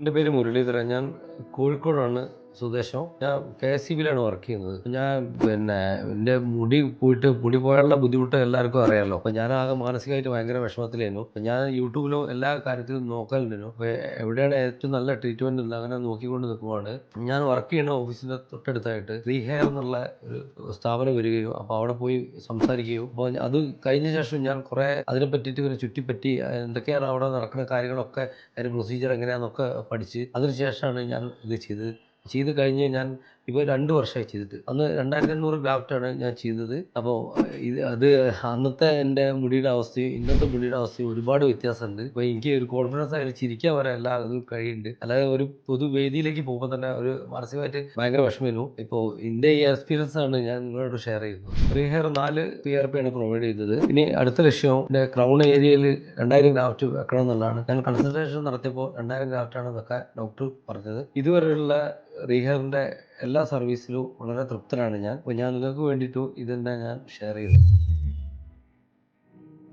എന്റെ പേര് മുരളീധരൻ. ഞാൻ കോഴിക്കോടാണ്. സ്വദേശം ഞാൻ കെ എസ് സി ബിയിലാണ് വർക്ക് ചെയ്യുന്നത്. ഞാൻ പിന്നെ എന്റെ മുടി പോയിട്ട് മുടി പോയാനുള്ള ബുദ്ധിമുട്ട് എല്ലാവർക്കും അറിയാമല്ലോ അപ്പോൾ ഞാൻ ആകെ മാനസികമായിട്ട് ഭയങ്കര വിഷമത്തിലായിരുന്നു. ഞാൻ യൂട്യൂബിലും എല്ലാ കാര്യത്തിലും നോക്കലുണ്ടായിരുന്നു. അപ്പോൾ എവിടെയാണ് ഏറ്റവും നല്ല ട്രീറ്റ്മെന്റ് ഉണ്ട് അങ്ങനെ നോക്കിക്കൊണ്ട് നിൽക്കുവാണ്. ഞാൻ വർക്ക് ചെയ്യുന്ന ഓഫീസിന്റെ തൊട്ടടുത്തായിട്ട് റീ ഹെയർ എന്നുള്ള ഒരു സ്ഥാപനം വരികയും അപ്പോൾ അവിടെ പോയി സംസാരിക്കുകയും. അപ്പോൾ അത് കഴിഞ്ഞ ശേഷം ഞാൻ കുറേ അതിനെ പറ്റിയിട്ട് ഇങ്ങനെ ചുറ്റിപ്പറ്റി എന്തൊക്കെയാണ് അവിടെ നടക്കുന്ന കാര്യങ്ങളൊക്കെ അതിന്റെ പ്രൊസീജിയർ എങ്ങനെയാണെന്നൊക്കെ പഠിച്ച് അതിനുശേഷമാണ് ഞാൻ ഇത് ചെയ്തത്. ചെയ്ത് കഴിഞ്ഞ് ഞാൻ ഇപ്പോൾ രണ്ട് വർഷമായി ചെയ്തിട്ട്. അന്ന് രണ്ടായിരത്തി അഞ്ഞൂറ് ഗ്രാഫ്റ്റാണ് ഞാൻ ചെയ്തത്. അപ്പോൾ ഇത് അത് അന്നത്തെ എന്റെ മുടിയുടെ അവസ്ഥയും ഇന്നത്തെ മുടിയുടെ അവസ്ഥയും ഒരുപാട് വ്യത്യാസമുണ്ട്. അപ്പോൾ എനിക്ക് ഒരു കോൺഫിഡൻസ് ആയിട്ട് ചിരിക്കാൻ വരെ എല്ലാ കഴിയുണ്ട് കഴിയുന്നുണ്ട്. അല്ലാതെ ഒരു പൊതുവേദിയിലേക്ക് പോകുമ്പോൾ തന്നെ ഒരു മാനസികമായിട്ട് ഭയങ്കര വിഷമമായിരുന്നു. ഇപ്പോൾ എന്റെ ഈ എക്സ്പീരിയൻസ് ആണ് ഞാൻ നിങ്ങളോട് ഷെയർ ചെയ്യുന്നത്. ഫ്രീ ഹെയർ നാല് പി ആർ പി ആണ് പ്രൊവൈഡ് ചെയ്തത്. ഇനി അടുത്ത ലക്ഷ്യം എന്റെ ക്രൗൺ ഏരിയയിൽ രണ്ടായിരം ഗ്രാഫ്റ്റ് വെക്കണം എന്നുള്ളതാണ്. ഞാൻ കൺസൾട്ടേഷൻ നടത്തിയപ്പോൾ രണ്ടായിരം ഗ്രാഫ്റ്റാണ് വെക്കാൻ ഡോക്ടർ പറഞ്ഞത്. ഇതുവരെയുള്ള റീഹെയറിന്റെ എല്ലാ സർവീസിലും വളരെ തൃപ്തനാണ് ഞാൻ. അപ്പോൾ ഞാൻ നിങ്ങൾക്ക് വേണ്ടിയിട്ടും ഇതെല്ലാം ഞാൻ ഷെയർ ചെയ്തു